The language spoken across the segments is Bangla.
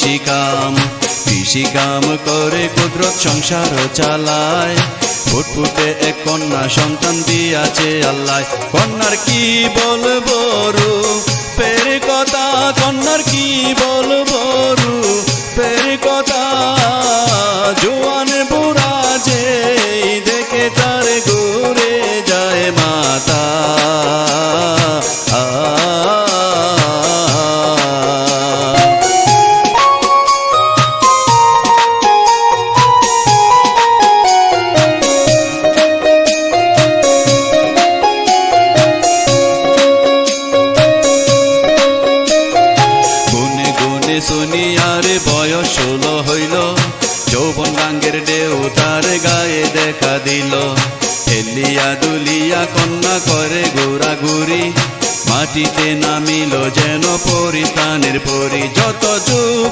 কৃষিকাম কৃষি কাম করে কুদরত সংসার চালায়। ফুটফুটে এক কন্যা সন্তান দিয়াছে আল্লাহ। কন্যার কি বলব রু পের কথা, কন্যার কি বলব মাটিতে নামিল যেন পরিতানের পরি যত যুবক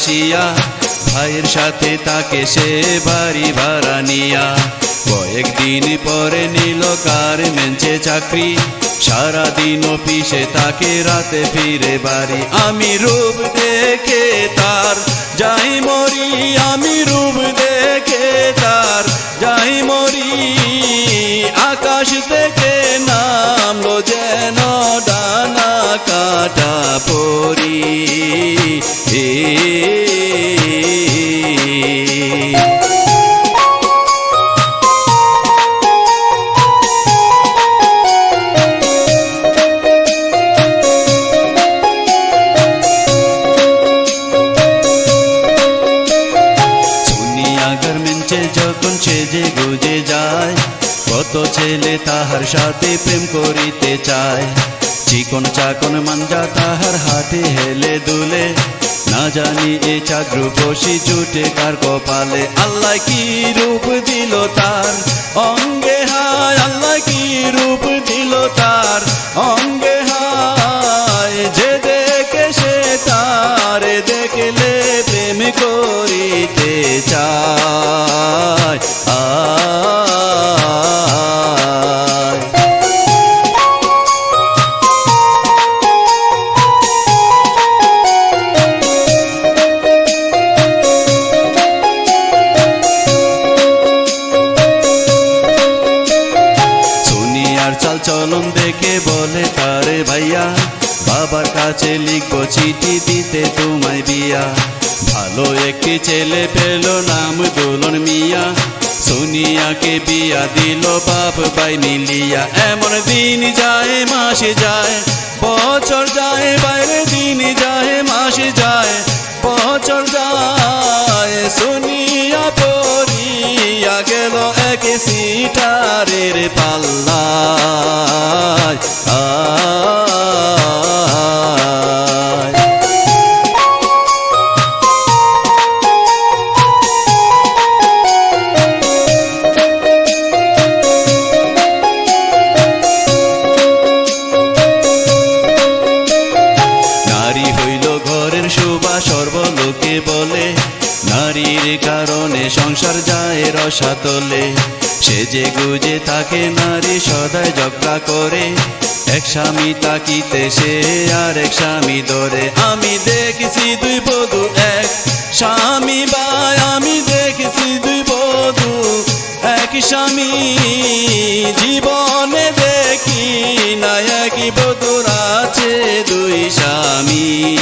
আসিয়া, ভাইয়ের সাথে তাকে সে বাড়ি ভাড়া নিয়া। কয়েকদিন পরে নিল কার মেঞ্চে চাকরি, সারাদিন অফিসে তাকে রাতে ফিরে বাড়ি। আমি রূপ দেখে তার, যাই মরি, আমি রূপ দেখে তার, যাই মরি, আকাশ থেকে গার্মেন্টে যখন সেজে গুজে যায় কত ছেলে তাহার সাথে প্রেম করিতে চায়। চিকন চাকন মাঞ্জা তাহার হাতে হেলে দুলে। না জানি এ চাদ্র বসি জুটে কার কপালে। আল্লাহ কি রূপ দিল তার? অঙ্গে হায়, আল্লাহ কি রূপ দিল তার? অঙ্গে দেখে বলে, তারে ভাইয়া, বাবার কাছে লিখব চিঠি দিতে তোমায় বিয়া। ভালো একটি ছেলে পেল নাম দোলন মিয়া সোনিয়াকে বিয়া দিল বাপ বাই মিলিয়া। এমন দিন যায়, মাস যায়, বছর যায়, বাইরে দিন যায়, মাস যায়, বছর যায়, শুনিয়া পড়িয়া গেল এক সিটারের পাল্লায়। আয় ভালোবাসা তোলে সে যে গুজে তাকে নারী সদায় ঝগড়া করে। এক স্বামী তাকিতে সে আর এক স্বামী ধরে। আমি দেখেছি দুই বধু এক। স্বামী বাই, আমি দেখেছি দুই বধু এক। স্বামী জীবনে দেখি না একই বধুর আছে দুই স্বামী।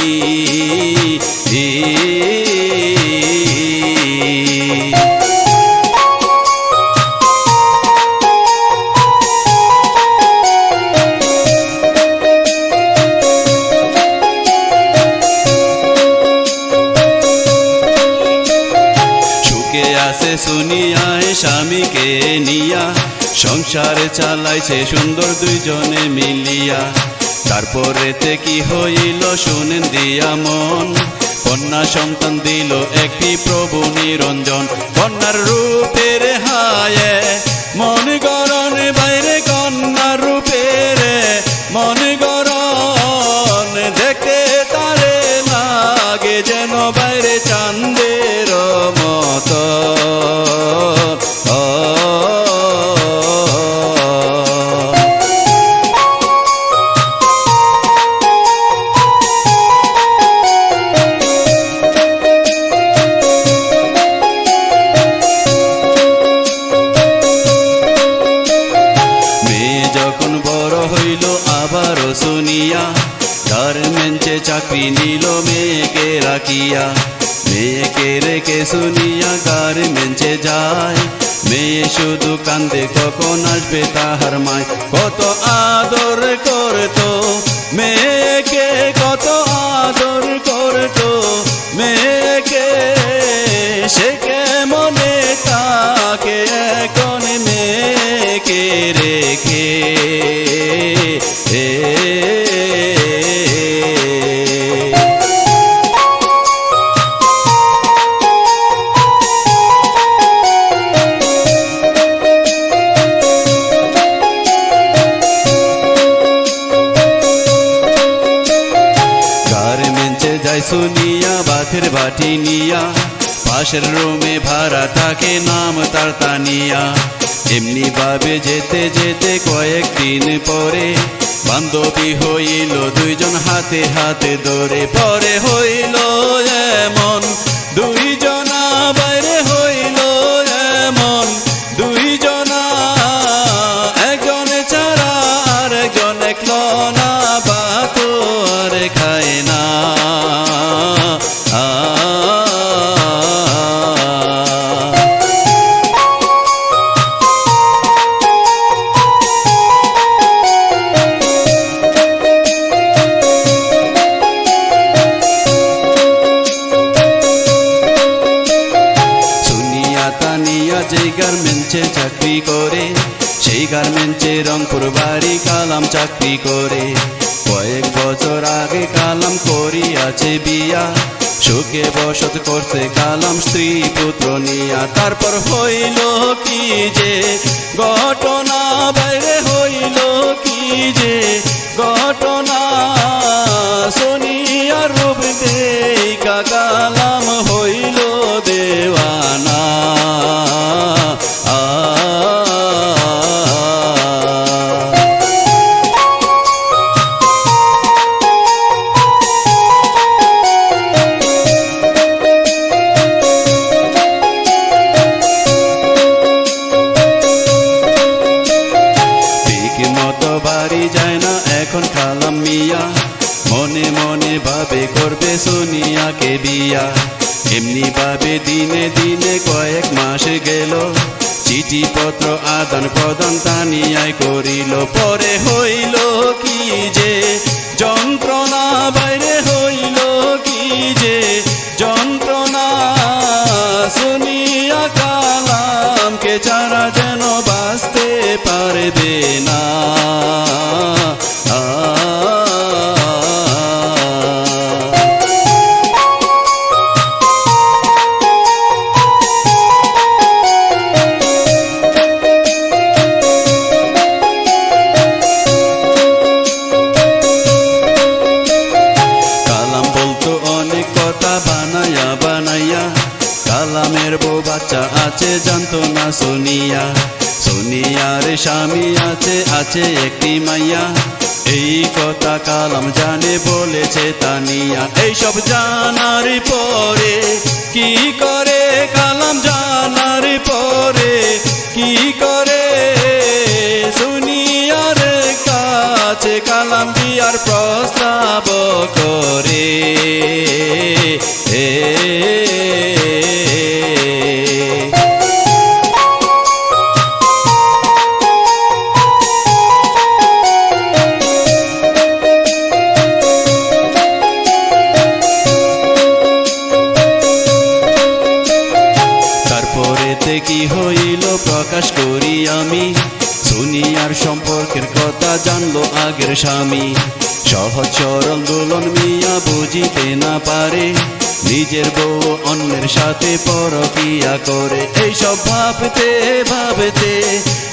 স্বামীকে নিয়া? সংসারে চালাইছে সুন্দর দুইজনে মিলিয়া। তারপরেতে কি হইল শুনেন দিয়া মন। কন্যা সন্তান দিল একটি প্রভু নিরঞ্জন। কন্যার রূপের হায়ে মন গরণ বাইরে, কন্যার রূপের মন গরণ রাখিয়া মেয়েকে রেখে শুনিয়া গার্মেন্টে যায় মেয়ে শুধু কান্দে কখন আসবে তাহার মায় কত আদর করতো পাশের রুমে ভাড়া থাকে নাম তার তানিয়া। এমনি ভাবে যেতে যেতে কয়েকদিন পরে বান্ধবী হইল, দুইজন হাতে হাতে ধরে। পরে হইল এমন দুইজনা রংপুর বাড়ি কালাম চাকরি করে। কয়েক বছর আগে কালাম করিয়াছে বিয়া। সুখে বসত করছে কালাম স্ত্রী পুত্র নিয়া। তারপর হইল কি যে আদান প্রদান তানিয়ায় করিল পরে হইল আছে একটি মাইয়া। এই কথা কালাম জানে বলেছে তানিয়া। এইসব জানার পরে কি করে কালাম আগের স্বামী। সহজ সরল দোলন মিয়া বুঝিতে না পারে। নিজের বউ অন্যের সাথে পরকিয়া করে। এইসব ভাবতে ভাবতে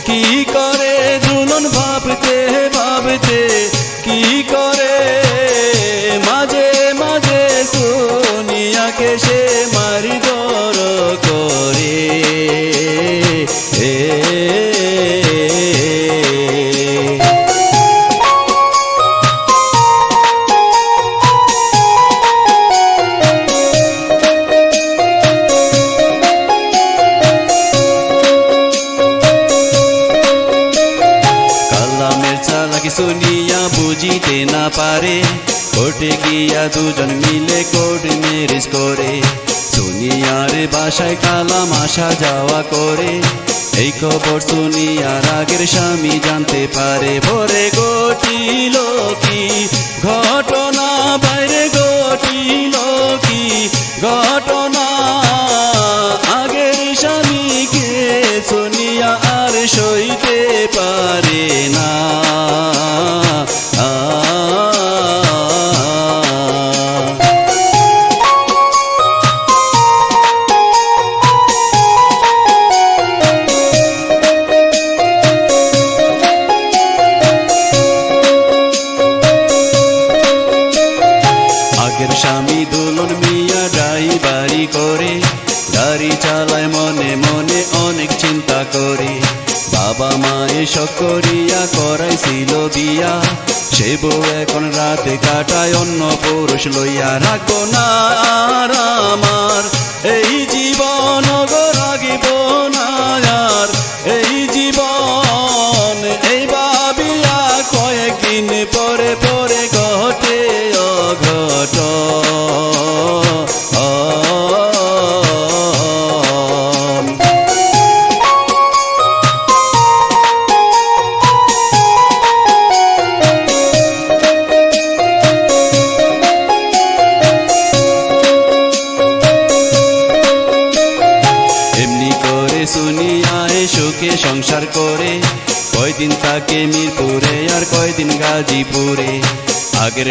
কি করে দুলন ভাবতে ভাবতে? আসা যাওয়া করে। এই খবর শুনিয়া আগের স্বামী জানতে পারে ভরে ঘটিল কি? ঘটনা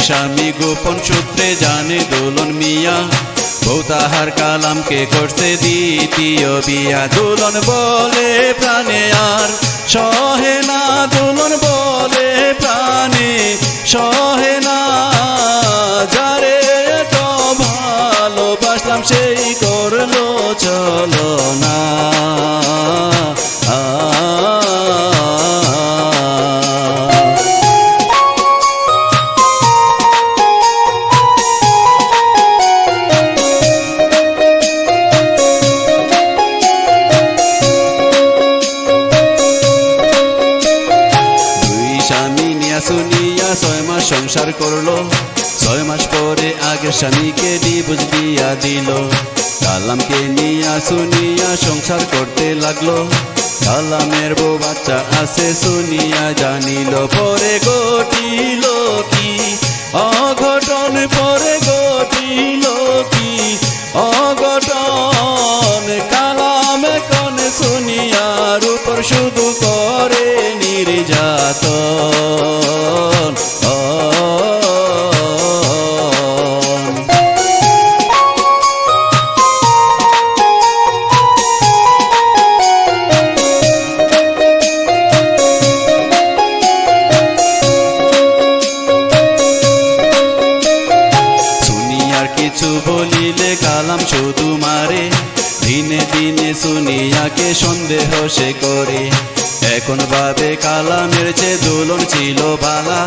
স্বামী গোপন সূত্রে জানে দোলন মিয়া। বউ তাহার কালামকে করতে দ্বিতীয় বিয়া। দোলন বলে প্রাণে আর সহে না। দোলন বলে প্রাণে সহে দিল। কালামকে নিয়া শুনিয়া সংসার করতে লাগল। কালামের বউ বাচ্চা আছে শুনিয়া জানিল, পরে ঘটিল কি? অঘটন পরে এখন কালা যে দুলন ছিল বালা।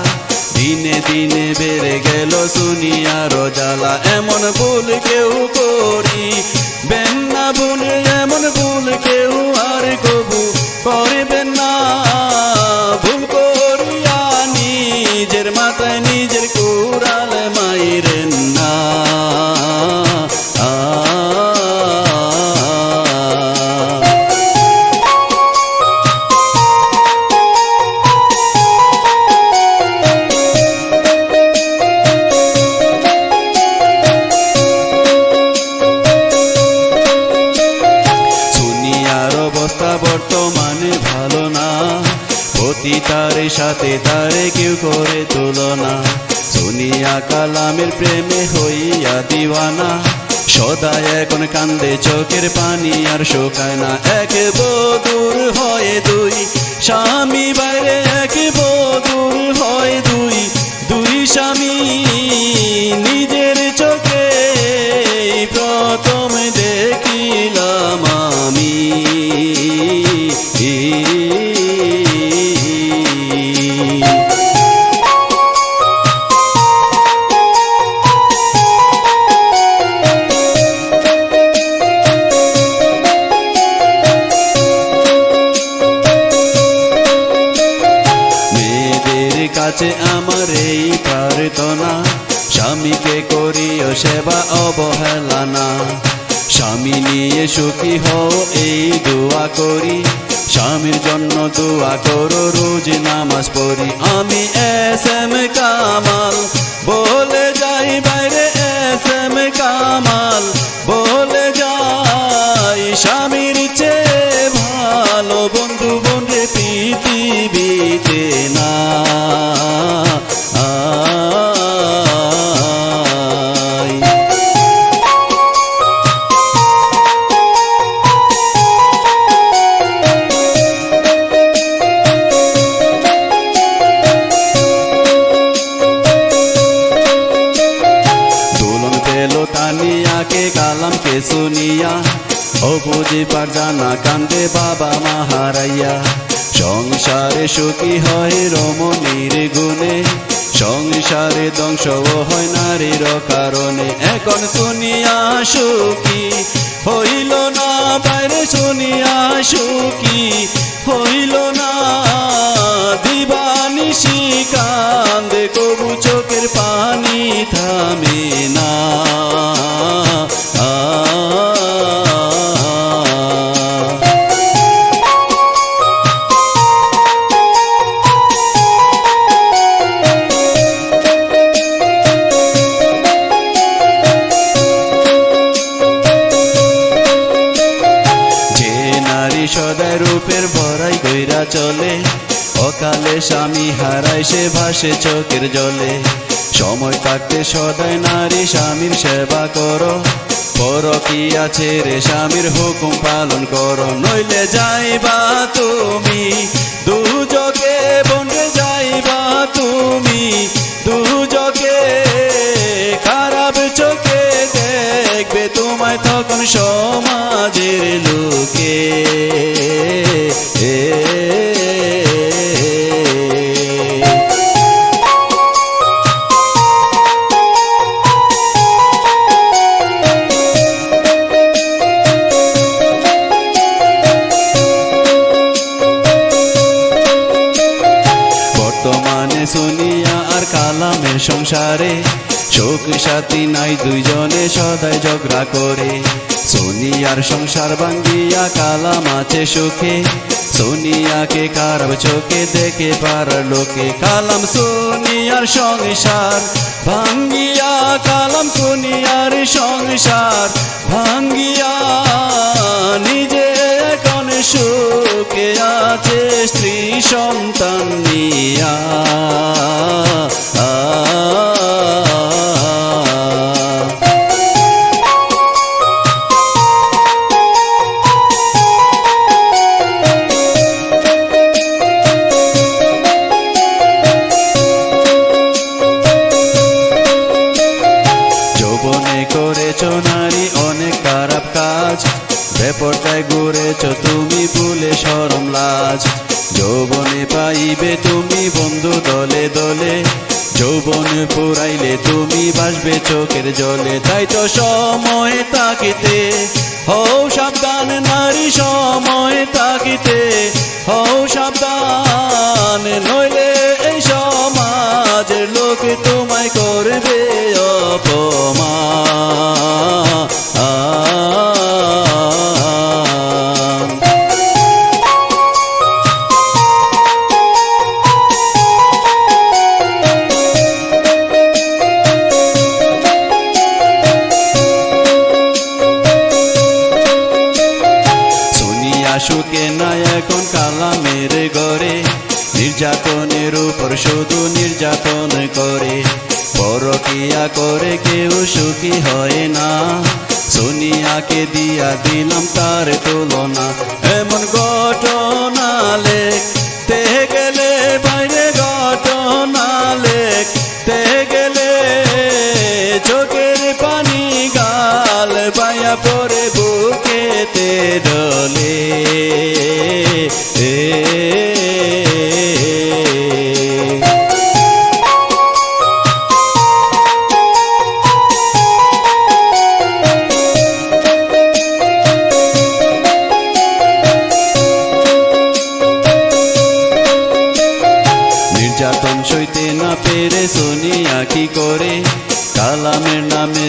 দিনে দিনে বেড়ে গেল শুনিয়া রোজালা এমন ভুল কেউ সাথে তারে কেউ করে তুলনা। শুনিয়া কালামের প্রেমে হইয়া দিওয়ানা। সদা এখন কান্দে চোখের পানি আর শোকায় না। এক বদুর হয় দুই স্বামী বাইরে, এক বদুর কাছে আমার এই প্রার্থনা। স্বামীকে করিও সেবা অবহেলা না স্বামী নিয়ে সুখী হও, এই দোয়া করি। স্বামীর জন্য দোয়া করো, রোজ নামাজ পড়ি। আমি এস এম কামাল শুনিয়া, ও বুঝি পারজানা কান্দে বাবা মা হারাইয়া সংসারে সুখী হয় রমণীর গুণে, সংসারে ধ্বংস হয় নারীর কারণে। এখন শুনিয়া সুখী, হইল না বাইরে, শুনিয়া সুখী, হইল না দিবানিশি কান্দে কবু চোখের পানি থামে না। বড়াই কইরা চলে। অকালে স্বামী হারায় সে ভাসে চোখের জলে। সময় থাকতে সদায় নারী স্বামীর সেবা করো। পর কি আছে রে স্বামীর হুকুম পালন করো। নইলে যাইবা তুমি, দুজকে বন্ডে যাইবা তুমি, দুজকে খারাপ চোখে দেখবে। তোমায় তখন সমাজের লোকে। বর্তমানে শুনিয়া আর কালামের সংসারে শোক সাথী নাই দুইজনে সদাই ঝগড়া করে। সোনিয়ার সংসার ভাঙ্গিয়া কালাম আছে সুখে সোনিয়াকে খারাপ চোখে দেখে পার লোকে কালাম সোনিয়ার সংসার, ভাঙ্গিয়া কালাম সোনিয়ার সংসার, ভাঙ্গিয়া নিজে এখন সুখে আছে স্ত্রী সন্তান নিয়া। করেছ তুমি ভুলে সরম লাজ। যৌবনে পাইবে তুমি বন্ধু দলে দলে। যৌবন পুরাইলে তুমি বাসবে চোখের জলে। তাই তো সময় তাকিতে, হও সাবধান নারী, সময় তাকিতে, হও সাবধান নইলে এই সমাজের লোক তোমায় করবে অপর। শুধু নির্যাতন করে, পরকিয়া করে কেউ সুখী হয় না। সোনিয়াকে দিয়া দিলাম তার তুলনা, এমন ঘটনা লেখতে গেলে বাইরে ঘটনা লেখতে গেলে চোখের পানি গাল বায়া পরে বুকেতে ডলে এ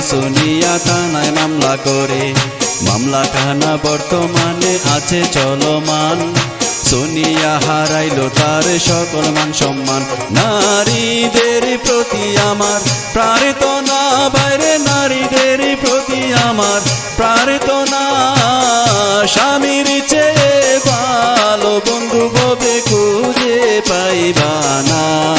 সোনিয়া থানায় মামলা করে। মামলা খানা বর্তমানে আছে চলমান। সোনিয়া হারাইলো তার সকল মান সম্মান। নারীদের প্রতি আমার প্রার্থনা, বাইরে নারীদের প্রতি আমার প্রার্থনা। স্বামীর চেয়ে ভালো বন্ধু ববে খুঁজে পাইবা না?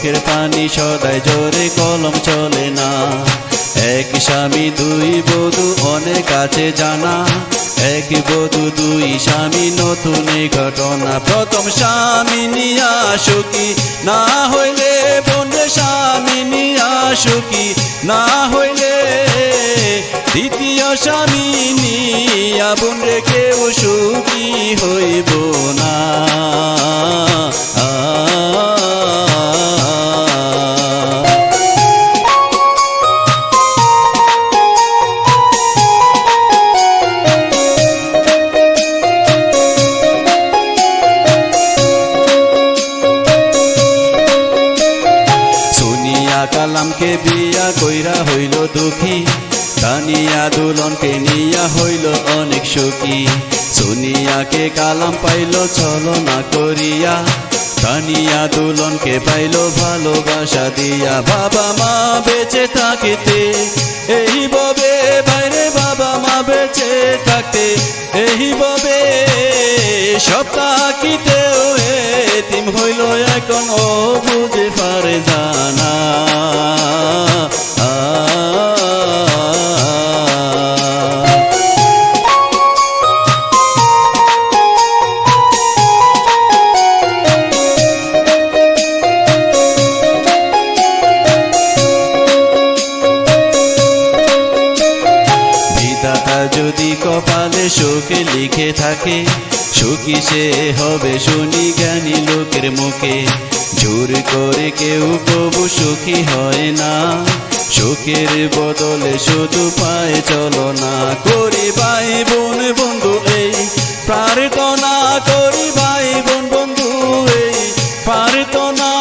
চোখের পানি সদাই জোরে কলম চলে না। এক স্বামী, দুই বধু, অনেক আছে জানা। এক বধূ, দুই স্বামী, নতুন ঘটনা। প্রথম স্বামী নিয়া সুখী না হইলে বন্ধে স্বামী নিয়া সুখী না হইলে দ্বিতীয় স্বামী নিয়া বন্ধে কেউ সুখী হইব না। আ কইরা হইল দুঃখী। তানিয়া দুলনকে নিয়া হইল অনেক সুখী। সোনিয়াকে কালাম পাইল চলো না করিয়া তানিয়া দুলনকে পাইল ভালোবাসা দিয়া। বাবা মা বেঁচে থাকিতে, এই ববে বাইরে বাবা মা বেঁচে থাকতে, এই ববে সব তাকিতেও এতিম হইল এখন ও বুঝে পারে জানা। যদি কপালে শোকে লিখে থাকে সুখী সে হবে শুনি জ্ঞানী লোকের মুখে। জোর করে কেউ প্রভু সুখী হয় না। সুখের বদলে শুধু পায় চলো না। করি ভাই বোন বন্ধু এই। প্রার্থনা করি ভাই বোন বন্ধু এই। প্রার্থনা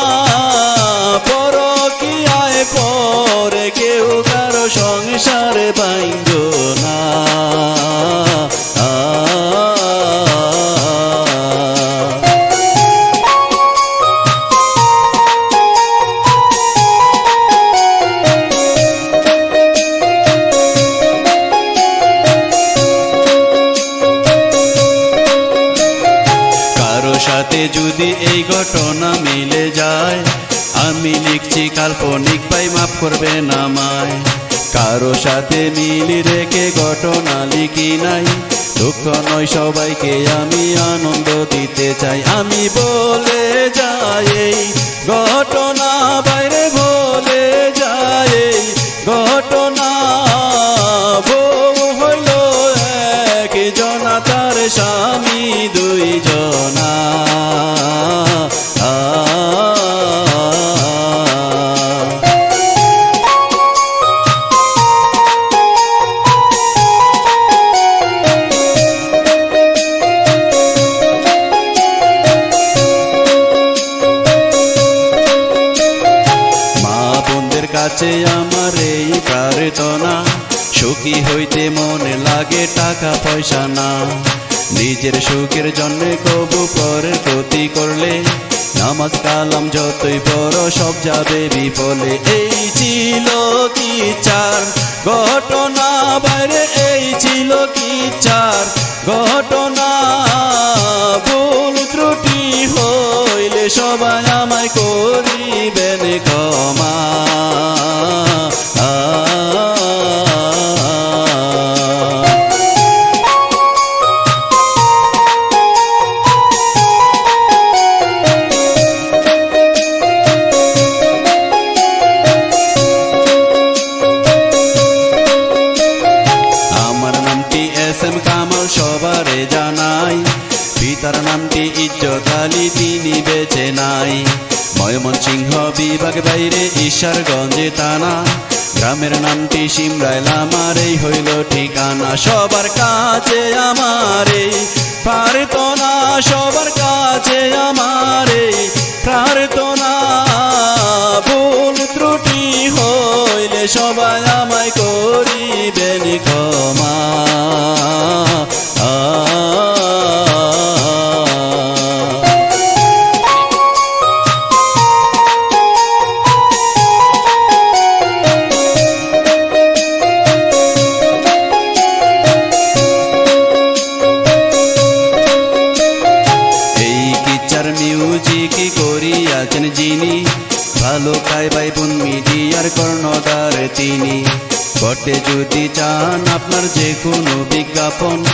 সাথে মিলি রেখে ঘটনা লিখি নাই। দুঃখ নয় সবাইকে আমি আনন্দ দিতে চাই। আমি বলে যাই ঘটনা, বাইরে বলে যাই ঘটনা। বউ হইল এক জনা তার স্বামী দুই জনা হইতে মনে লাগে টাকা পয়সা না। নিজের সুখের জন্য কবু পরের ক্ষতি করলে নামাজ কালাম যতই বড় সব যাবে বিফলে। এই ছিল কি চার? ঘটনা বাইরে এই ছিল কি চার? ঘটনা ভুল ত্রুটি হইলে সবাই আমায় করিবেন upon